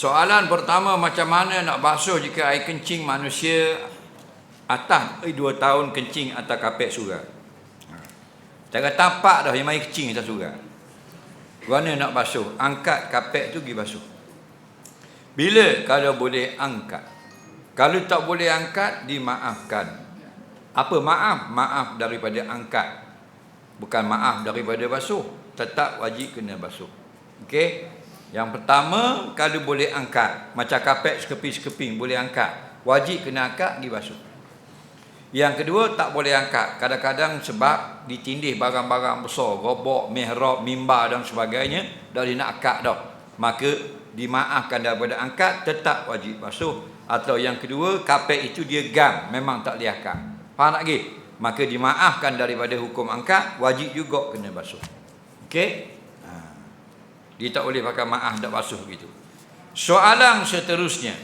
Soalan pertama macam mana nak basuh jika air kencing manusia atas eh, dua tahun kencing atas kapek surau. Jangan tampak dah yang main kencing atas surau. Mana nak basuh? Angkat kapek tu pergi basuh. Bila kalau boleh angkat. Kalau tak boleh angkat dimaafkan. Apa maaf? Maaf daripada angkat. Bukan maaf daripada basuh. Tetap wajib kena basuh. Okey? Yang pertama, kalau boleh angkat. Macam kapek sekeping-sekeping boleh angkat. Wajib kena angkat, pergi basuh. Yang kedua, tak boleh angkat. Kadang-kadang sebab ditindih barang-barang besar. Robok, mihrab, mimbar dan sebagainya. Dah dia nak angkat dah. Maka dimaafkan daripada angkat, tetap wajib basuh. Atau yang kedua, kapek itu dia gam. Memang tak boleh angkat. Faham tak lagi? Maka dimaafkan daripada hukum angkat, wajib juga kena basuh. Okey? Dia tak boleh pakai maaf tak basuh begitu. Soalan seterusnya.